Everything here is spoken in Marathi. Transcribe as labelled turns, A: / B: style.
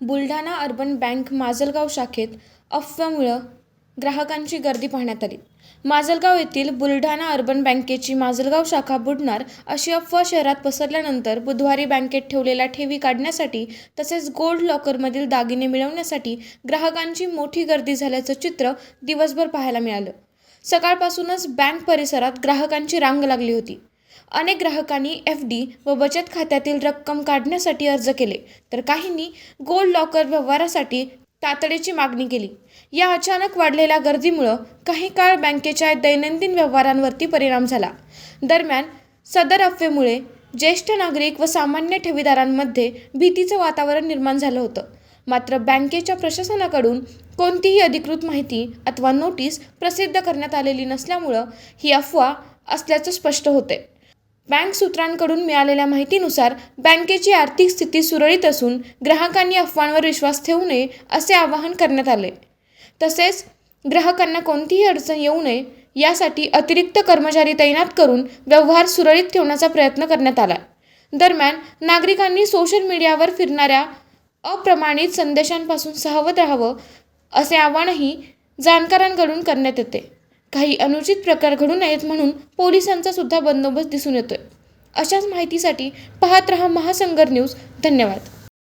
A: बुलढाणा अर्बन बँक माजलगाव शाखेत अफवामुळं ग्राहकांची गर्दी पाहण्यात आली. माजलगाव येथील बुलढाणा अर्बन बँकेची माजलगाव शाखा बुडणार अशी अफवा शहरात पसरल्यानंतर बुधवारी बँकेत ठेवलेल्या ठेवी काढण्यासाठी तसेच गोल्ड लॉकरमधील दागिने मिळवण्यासाठी ग्राहकांची मोठी गर्दी झाल्याचं चित्र दिवसभर पाहायला मिळालं. सकाळपासूनच बँक परिसरात ग्राहकांची रांग लागली होती. अनेक ग्राहकांनी एफ डी व बचत खात्यातील रक्कम काढण्यासाठी अर्ज केले. तर काहींनी गोल्ड लॉकर व्यवहारासाठी तातडीची मागणी केली. या अचानक वाढलेल्या गर्दीमुळं काही काळ बँकेच्या दैनंदिन व्यवहारांवरती परिणाम झाला. दरम्यान सदर अफवेमुळे ज्येष्ठ नागरिक व सामान्य ठेवीदारांमध्ये भीतीचं वातावरण निर्माण झालं होतं. मात्र बँकेच्या प्रशासनाकडून कोणतीही अधिकृत माहिती अथवा नोटीस प्रसिद्ध करण्यात आलेली नसल्यामुळं ही अफवा असल्याचं स्पष्ट होते बँक सूत्रांकडून मिळालेल्या माहितीनुसार बँकेची आर्थिक स्थिती सुरळीत असून ग्राहकांनी अफवांवर विश्वास ठेवू नये असे आवाहन करण्यात आले. तसेच ग्राहकांना कोणतीही अडचण येऊ नये यासाठी अतिरिक्त कर्मचारी तैनात करून व्यवहार सुरळीत ठेवण्याचा प्रयत्न करण्यात आला. दरम्यान नागरिकांनी सोशल मीडियावर फिरणाऱ्या अप्रमाणित संदेशांपासून सावध राहावं असे आवाहनही जाणकारांकडून करण्यात येते. काही अनुचित प्रकार घडू नयेत म्हणून पोलिसांचा सुद्धा बंदोबस्त दिसून येतोय. अशाच माहितीसाठी पाहत रहा महासंगर न्यूज. धन्यवाद.